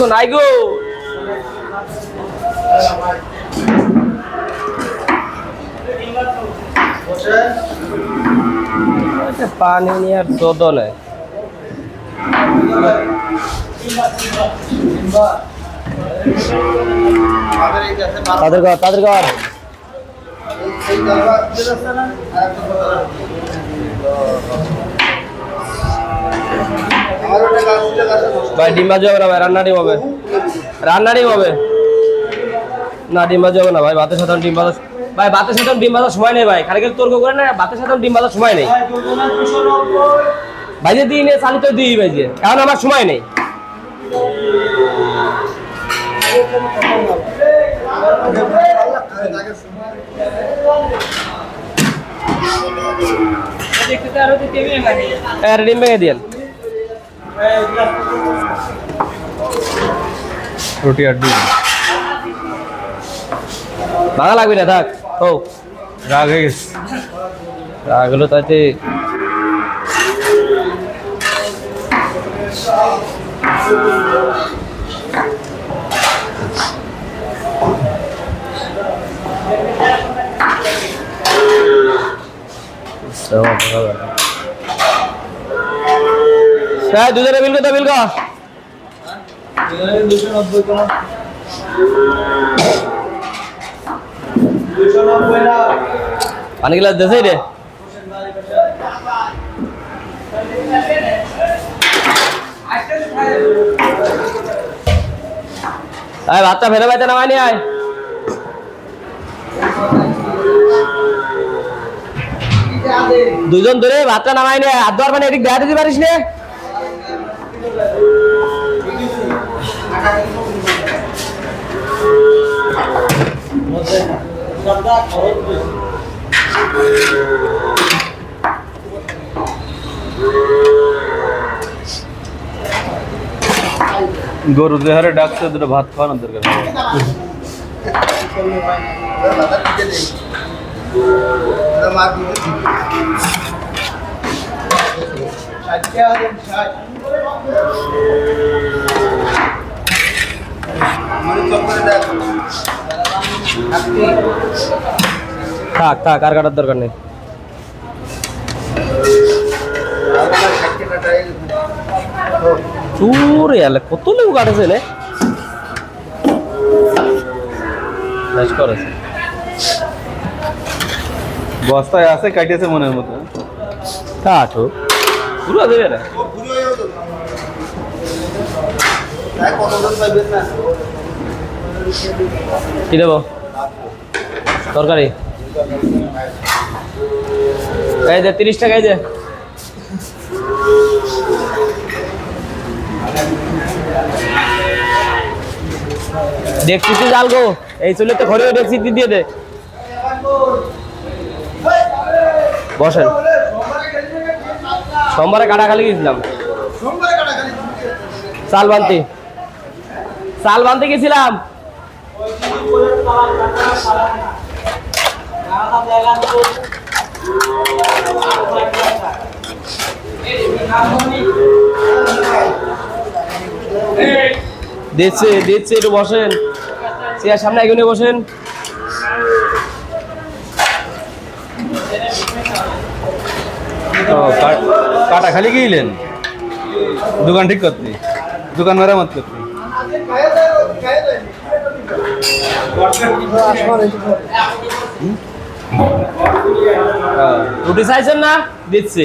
তো নাই গো পানি নিয়ে আর নেই। তাদের ঘর তাদের ঘর। ভাই ডিম ভাজি হবে না ভাই রান্না ডিম হবে। রান্না ডিম হবে। না ডিম ভাজি হবে না ভাই ভাতের সাথে ডিম ভাজা ভাই ভাতের সাথে ডিম ভাজার সময় নেই ভাই খালি খালি তর্ক করে না ভাতের সাথে ডিম ভাজার সময় নেই। ভাই যে দিই নে চালিত দিই ভাই যে এখন আমার সময় নেই। হ্যাঁ ডিম ভেঙে দিয়েন। রুটি আর ডিম ভাঙা লাগবে না থাক ও রাগ হয়ে গেছে রাগলো তাতে হ্যাঁ দুজনে বিল কত বিল কর। দেছে রে। আয় ভাতটা ফেলে বাইতে নামাই নি, আয়। দুজন ধরে ভাতটা নামাই নি হাত ধোয়ার মানে এদিক দেখা দিতে পারিস নে? গরু দেহারে ডাকছে দুটো ভাত খাওয়ানোর দরকার থাক থাক, আর কাটার দরকার নেই। চুরে এলে কত লেবু কাটেছে বেশ করেছে। বস্তায় আছে, কাটিয়েছে মনের মতো। কাঠো পুরো দেবে না কি দেবো? তরকারি? এই যে তিরিশ টাকা এই যে। দেখছিতে জাল গো। এই চলে তো ঘরে দেখছি দিয়ে দে। বসেন। সোমবারে কাটাখালি গেছিলাম। চাল বানতে চাল বানতে গেছিলাম। দিচ্ছে দিচ্ছে, একটু বসেন। চেয়ার সামনে এগিয়ে বসেন। কাটা খালি গিয়েলেন দোকান ঠিক করতে? দোকান মেরামত করতে। রুটি চাইছেন না? দিচ্ছি।